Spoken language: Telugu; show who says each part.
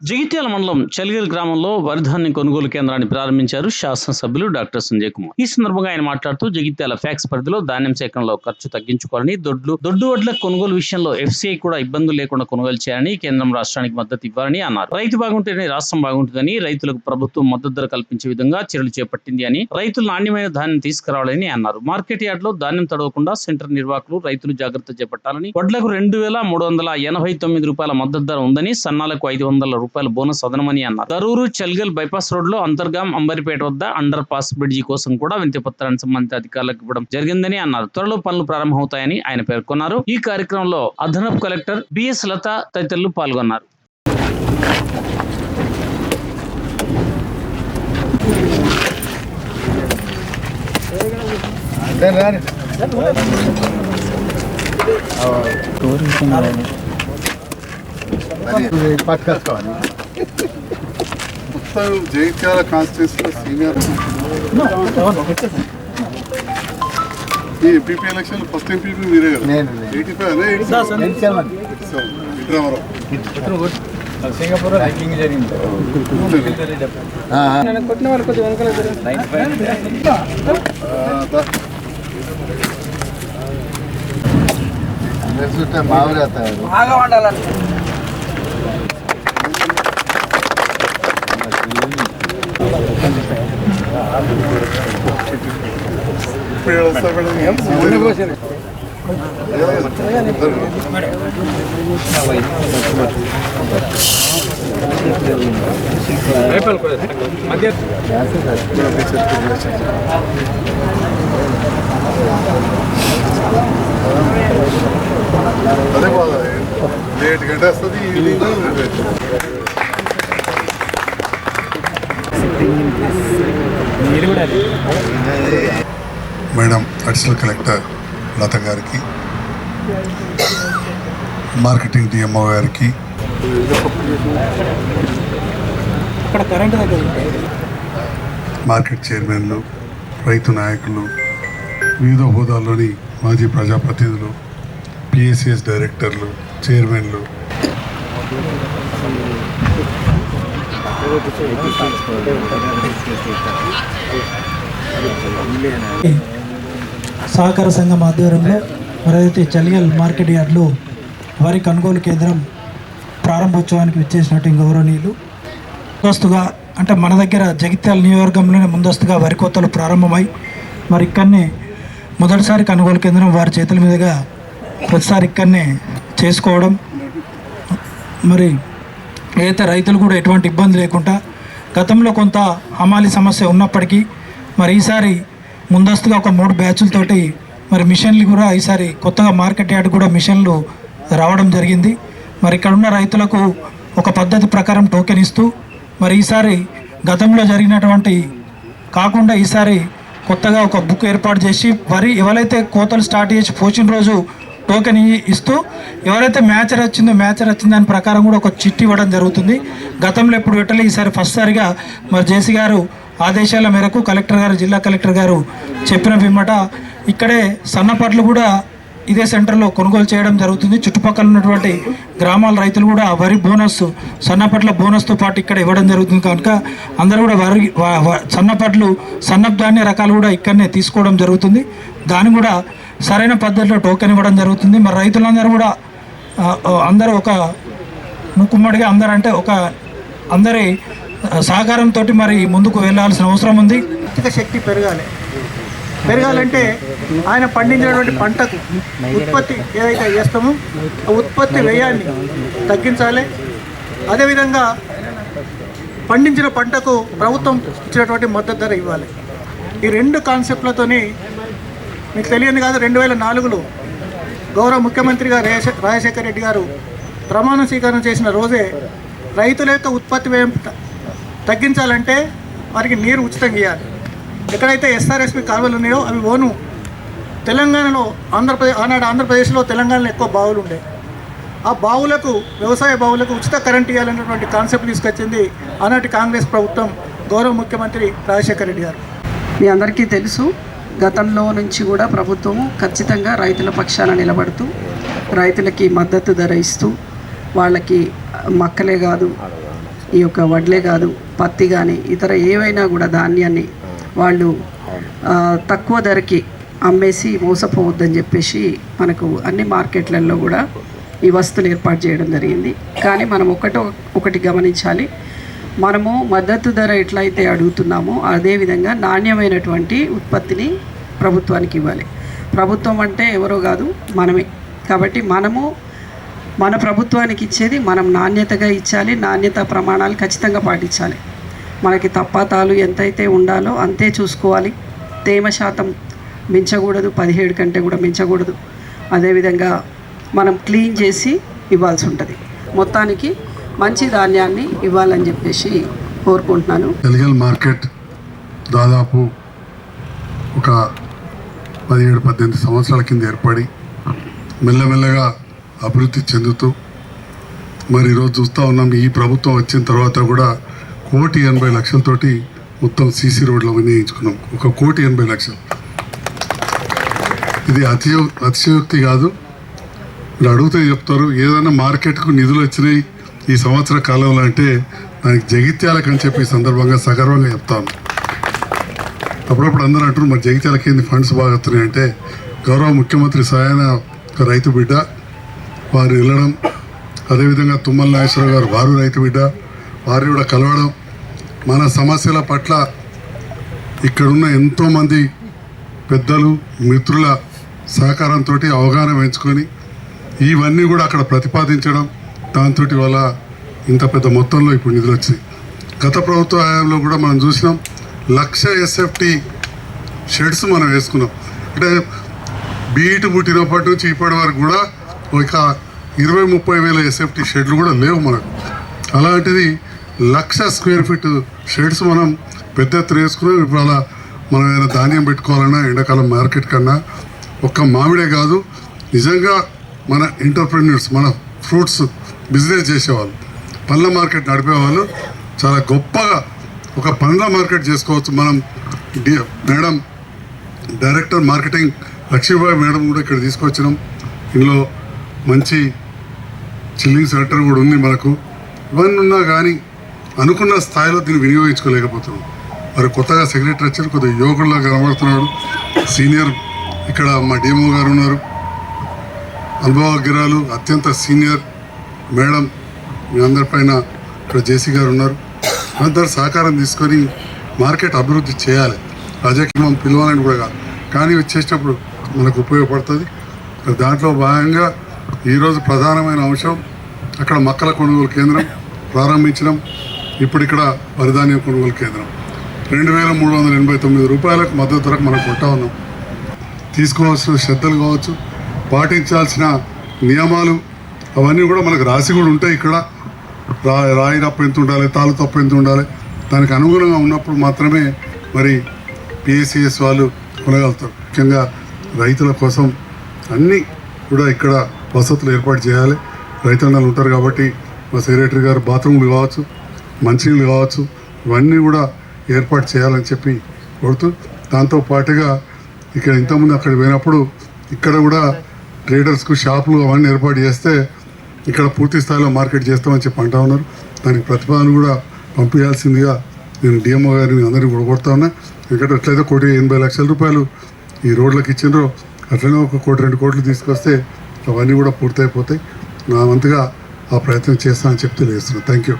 Speaker 1: జగిత్యాల మండలం చలిగల్ గ్రామంలో వరిధాన్యం కొనుగోలు కేంద్రాన్ని ప్రారంభించారు శాసనసభ్యులు డాక్టర్ సంజయ్ కుమార్. ఈ సందర్భంగా ఆయన మాట్లాడుతూ జగిత్యాల ఫ్యాక్స్ పరిధిలో ధాన్యం సేకరణలో ఖర్చు తగ్గించుకోవాలని దొడ్లు దొడ్డు వడ్ల కొనుగోలు విషయంలో ఎఫ్సీఐ కూడా ఇబ్బందులు లేకుండా కొనుగోలు చేయాలని కేంద్రం రాష్ట్రానికి మద్దతు ఇవ్వాలని అన్నారు. రైతు బాగుంటేనే రాష్ట్రం బాగుంటుందని రైతులకు ప్రభుత్వం మద్దతు ధర కల్పించే విధంగా చర్యలు చేపట్టింది అని రైతులు నాణ్యమైన ధాన్యం తీసుకురావాలని అన్నారు. మార్కెట్ యార్డ్లో ధాన్యం తడవకుండా సెంటర్ నిర్వాహకులు రైతులు జాగ్రత్త చేపట్టాలని వడ్లకు రెండు వేల మూడు వందల ఎనభై తొమ్మిది రూపాయల మద్దతు ధర ఉందని సన్నాలకు ఐదు వందల రూపాయల బోనస్ అదనమని అన్నారు. దరూరు చల్గల్ బైపాస్ రోడ్లో అంతర్గాం అంబరిపేట వద్ద అండర్ పాస్ బ్రిడ్జి కోసం కూడా వినతి పత్రాన్ని సంబంధిత అధికారులకు ఇవ్వడం జరిగిందని అన్నారు. త్వరలో పనులు ప్రారంభమవుతాయని ఆయన పేర్కొన్నారు. ఈ కార్యక్రమంలో అదనపు కలెక్టర్ బిఎస్ లత తదితరులు పాల్గొన్నారు.
Speaker 2: పట్టుకొచ్చుకోవాలి
Speaker 3: మొత్తం జైత్యాల కాన్స్టిట్యూన్సీలో సీనియర్ ఈ ఎంపీపీ ఎలక్షన్ ఫస్ట్ ఎంపీపీ మీరే కదా
Speaker 2: నేను,
Speaker 3: ఎయిటీ ఫైవ్ అదే ఎయిటీ
Speaker 2: సింగపూర్ హైకింగ్ జరిగింది కొట్టిన ఆ. తెలుసుంటే మామూలు
Speaker 3: ఏడు వస్తా మేడం అదే బాధ లేట్ గంట వస్తుంది evening madam additional collector Latha గారికి మార్కెటింగ్ డిఎంఓ గారికి. మార్కెట్ చైర్మన్లు రైతు నాయకులు వివిధ హోదాల్లోని మాజీ ప్రజాప్రతినిధులు పిఎస్సిఎస్ డైరెక్టర్లు చైర్మన్లు.
Speaker 4: సహకార సంఘం ఆధ్వర్యంలో మరైతే చలిగల్ మార్కెట్ యార్డ్లో వరి కొనుగోలు కేంద్రం ప్రారంభోత్సవానికి విచ్చేసినట్టు గౌరవనీయులు. ముందస్తుగా అంటే మన దగ్గర జగిత్యాల నియోజకవర్గంలోనే ముందస్తుగా వరి కోతలు ప్రారంభమై మరి ఇక్కడనే మొదటిసారి కొనుగోలు కేంద్రం వారి చేతుల మీదుగా ప్రతిసారి ఇక్కడనే చేసుకోవడం మరి ఏదైతే రైతులు కూడా ఎటువంటి ఇబ్బంది లేకుండా గతంలో కొంత హమాలి సమస్య ఉన్నప్పటికీ మరి ఈసారి ముందస్తుగా ఒక మూడు బ్యాచ్లతోటి మరి మిషన్లు కూడా ఈసారి కొత్తగా మార్కెట్ యార్డ్ కూడా మిషన్లు రావడం జరిగింది. మరి ఇక్కడ ఉన్న రైతులకు ఒక పద్ధతి ప్రకారం టోకెన్ ఇస్తూ మరి ఈసారి గతంలో జరిగినటువంటి కాకుండా ఈసారి కొత్తగా ఒక బుక్ ఏర్పాటు చేసి వరి ఎవరైతే కోతలు స్టార్ట్ చేసి పోచిన రోజు టోకెన్ ఇస్తూ ఎవరైతే మ్యాచర్ వచ్చిందో మ్యాచర్ వచ్చిందో దాని ప్రకారం కూడా ఒక చిట్టి ఇవ్వడం జరుగుతుంది. గతంలో ఎప్పుడు పెట్టలే ఈసారి ఫస్ట్ సారిగా మరి జేసీ గారు ఆదేశాల మేరకు కలెక్టర్ గారు జిల్లా కలెక్టర్ గారు చెప్పిన పిమ్మట ఇక్కడే సన్నపట్లు కూడా ఇదే సెంటర్లో కొనుగోలు చేయడం జరుగుతుంది. చుట్టుపక్కల ఉన్నటువంటి గ్రామాల రైతులు కూడా వరి బోనస్ సన్నపట్ల బోనస్తో పాటు ఇక్కడ ఇవ్వడం జరుగుతుంది. కనుక అందరూ కూడా వరి సన్నపట్లు సన్నపు ధాన్య రకాలు కూడా ఇక్కడనే తీసుకోవడం జరుగుతుంది. దాన్ని కూడా సరైన పద్ధతిలో టోకెన్ ఇవ్వడం జరుగుతుంది. మరి రైతులందరూ కూడా అందరూ ఒక ముక్కుమ్మడిగా అందరూ అంటే ఒక అందరి సహకారంతో మరి ముందుకు వెళ్ళాల్సిన అవసరం ఉంది.
Speaker 5: ఆర్థిక శక్తి పెరగాలి. పెరగాలంటే ఆయన పండించినటువంటి పంటకు ఉత్పత్తి ఏదైతే చేస్తామో ఆ ఉత్పత్తి వ్యయాన్ని తగ్గించాలి. అదేవిధంగా పండించిన పంటకు ప్రభుత్వం ఇచ్చినటువంటి మద్దతు ధర ఇవ్వాలి. ఈ రెండు కాన్సెప్ట్లతోని మీకు తెలియని కాదు రెండు వేల నాలుగులో గౌరవ ముఖ్యమంత్రిగా రాజశేఖర రెడ్డి గారు ప్రమాణ స్వీకారం చేసిన రోజే రైతుల యొక్క ఉత్పత్తి వ్యయం తగ్గించాలంటే వారికి నీరు ఉచితంగా ఇవ్వాలి ఎక్కడైతే ఎస్ఆర్ఎస్పి కాలువలు ఉన్నాయో అవి ఓను తెలంగాణలో ఆంధ్రప్రదేశ్ ఆనాడు ఆంధ్రప్రదేశ్లో తెలంగాణలో ఎక్కువ బావులు ఉండే. ఆ బావులకు వ్యవసాయ బావులకు ఉచిత కరెంట్ ఇవ్వాలనేటువంటి కాన్సెప్ట్ తీసుకొచ్చింది ఆనాటి కాంగ్రెస్ ప్రభుత్వం గౌరవ ముఖ్యమంత్రి రాజశేఖర రెడ్డి గారు.
Speaker 6: మీ అందరికీ తెలుసు గతంలో నుంచి కూడా ప్రభుత్వము ఖచ్చితంగా రైతుల పక్షాన నిలబడుతూ రైతులకి మద్దతు ధర ఇస్తూ వాళ్ళకి మక్కలే కాదు ఈ యొక్క వడ్లే కాదు పత్తి కానీ ఇతర ఏవైనా కూడా ధాన్యాన్ని వాళ్ళు తక్కువ ధరకి అమ్మేసి మోసపోవద్దని చెప్పేసి మనకు అన్ని మార్కెట్లలో కూడా ఈ వస్తువులు ఏర్పాటు చేయడం జరిగింది. కానీ మనం ఒకటో ఒకటి గమనించాలి. మనము మద్దతు ధర ఎట్లయితే అడుగుతున్నామో అదేవిధంగా నాణ్యమైనటువంటి ఉత్పత్తిని ప్రభుత్వానికి ఇవ్వాలి. ప్రభుత్వం అంటే ఎవరో కాదు మనమే. కాబట్టి మనము మన ప్రభుత్వానికి ఇచ్చేది మనం నాణ్యతగా ఇచ్చాలి నాణ్యత ప్రమాణాలు ఖచ్చితంగా పాటించాలి. మనకి తప్పాతాలు ఎంతైతే ఉండాలో అంతే చూసుకోవాలి. తేమ శాతం మించకూడదు పదిహేడు కంటే కూడా మించకూడదు. అదేవిధంగా మనం క్లీన్ చేసి ఇవ్వాల్సి ఉంటుంది. మొత్తానికి మంచి ధాన్యాన్ని ఇవ్వాలని చెప్పేసి కోరుకుంటున్నాను.
Speaker 3: ఎలిగల్ మార్కెట్ దాదాపు ఒక పదిహేడు పద్దెనిమిది సంవత్సరాల కింద ఏర్పడి మెల్లమెల్లగా అభివృద్ధి చెందుతూ మరి ఈరోజు చూస్తూ ఉన్నాం. ఈ ప్రభుత్వం వచ్చిన తర్వాత కూడా కోటి ఎనభై లక్షలతోటి మొత్తం సీసీ రోడ్లు వినియోగించుకున్నాం. ఒక కోటి ఎనభై లక్షలు. ఇది అతియో అతిశయోక్తి కాదు. మీరు అడిగితే చెప్తారు. ఏదైనా మార్కెట్కు నిధులు వచ్చినాయి ఈ సంవత్సర కాలంలో అంటే దానికి జగిత్యాలకు అని చెప్పి ఈ సందర్భంగా సగర్వంగా చెప్తాను. అప్పుడప్పుడు అందరూ అంటారు మరి జగిత్యాలకి ఏంది ఫండ్స్ బాగా వస్తున్నాయంటే గౌరవ ముఖ్యమంత్రి సాయన రైతు బిడ్డ వారు వెళ్ళడం అదేవిధంగా తుమ్మల నాగేశ్వరరావు గారు వారు రైతు బిడ్డ వారిని కూడా కలవడం మన సమస్యల పట్ల ఇక్కడున్న ఎంతోమంది పెద్దలు మిత్రుల సహకారంతో అవగాహన పెంచుకొని ఇవన్నీ కూడా అక్కడ ప్రతిపాదించడం దాంతో వల్ల ఇంత పెద్ద మొత్తంలో ఇప్పుడు నిధులు వచ్చాయి గత ప్రభుత్వ హయాంలో కూడా మనం చూసినాం లక్ష ఎస్ఎఫ్టీ షెడ్స్ మనం వేసుకున్నాం. అంటే బీఈటి పుట్టినప్పటి నుంచి ఇప్పటి వరకు కూడా ఒక ఇరవై ముప్పై వేల ఎస్ఎఫ్టీ షెడ్లు కూడా లేవు మనకు. అలాంటిది లక్ష స్క్వేర్ ఫీట్ షెడ్స్ మనం పెద్ద ఎత్తున వేసుకున్నాం. ఇప్పుడు అలా మనం ఏదైనా ధాన్యం పెట్టుకోవాలన్నా ఎండాకాలం మార్కెట్ కన్నా ఒక్క మామిడే కాదు. నిజంగా మన ఎంటర్ప్రెన్యూర్స్ మన ఫ్రూట్స్ బిజినెస్ చేసేవాళ్ళు. పండ్ల మార్కెట్ నడిపేవాళ్ళు. చాలా గొప్పగా ఒక పండ్ల మార్కెట్ చేసుకోవచ్చు. మనం D- madam director marketing Lakshmibai madam కూడా ఇక్కడ తీసుకొచ్చినాం. ఇందులో మంచి చిల్లింగ్ సెంటర్ కూడా ఉంది మనకు. ఇవన్నీ ఉన్నా కానీ అనుకున్న స్థాయిలో దీన్ని వినియోగించుకోలేకపోతున్నాం. మరి కొత్తగా సెక్రటరీ వచ్చారు. కొద్దిగా యువకుల్లా కనబడుతున్నాడు. సీనియర్ ఇక్కడ మా డిఎంఓ గారు ఉన్నారు. అనుభవజ్ఞరాలు అత్యంత సీనియర్ మేడం మీ అందరిపైన ఇక్కడ జేసీ గారు ఉన్నారు. అందరు సహకారం తీసుకొని మార్కెట్ అభివృద్ధి చేయాలి. రాజకీయం పిలవాలని కూడా కాదు. కానీ చేసినప్పుడు మనకు ఉపయోగపడుతుంది. దాంట్లో భాగంగా ఈరోజు ప్రధానమైన అంశం అక్కడ మక్కల కొనుగోలు కేంద్రం ప్రారంభించడం ఇప్పుడు ఇక్కడ వరిధాన్యం కొనుగోలు కేంద్రం. రెండు వేల మూడు వందల ఎనభై తొమ్మిది రూపాయలకు మద్దతు ధరకు మనం కొంటా ఉన్నాం. తీసుకోవాల్సిన శ్రద్ధలు కావచ్చు పాటించాల్సిన నియమాలు అవన్నీ కూడా మనకు రాసి కూడా ఉంటాయి ఇక్కడ. రా రాయి తప్ప ఎంత ఉండాలి తాలు తప్పు ఎంత ఉండాలి దానికి అనుగుణంగా ఉన్నప్పుడు మాత్రమే మరి పిఎస్సిఎస్ వాళ్ళు కొనగలుగుతారు. ముఖ్యంగా రైతుల కోసం అన్నీ కూడా ఇక్కడ వసతులు ఏర్పాటు చేయాలి. రైతన్నలు ఉంటారు కాబట్టి మా సెక్రటరీ గారు బాత్రూమ్లు కావచ్చు మంచినీళ్ళు కావచ్చు ఇవన్నీ కూడా ఏర్పాటు చేయాలని చెప్పి కొడుతూ దాంతో పాటుగా ఇక్కడ ఇంతకుముందు అక్కడ పోయినప్పుడు ఇక్కడ కూడా ట్రేడర్స్కు షాపులు అవన్నీ ఏర్పాటు చేస్తే ఇక్కడ పూర్తి స్థాయిలో మార్కెట్ చేస్తామని చెప్పి అంటా ఉన్నారు. దానికి ప్రతిపాదన కూడా పంపించాల్సిందిగా నేను డిఎంఓ గారిని అందరినీ కూడగొడతా ఉన్నా. ఎందుకంటే ఎట్లయితే కోటి ఎనభై లక్షల రూపాయలు ఈ రోడ్లకు ఇచ్చిండ్రో అట్లనే ఒక కోటి రెండు కోట్లు తీసుకొస్తే అవన్నీ కూడా పూర్తయిపోతాయి. నా వంతుగా ఆ ప్రయత్నం చేస్తానని చెప్తే లేస్తున్నాను థ్యాంక్ యూ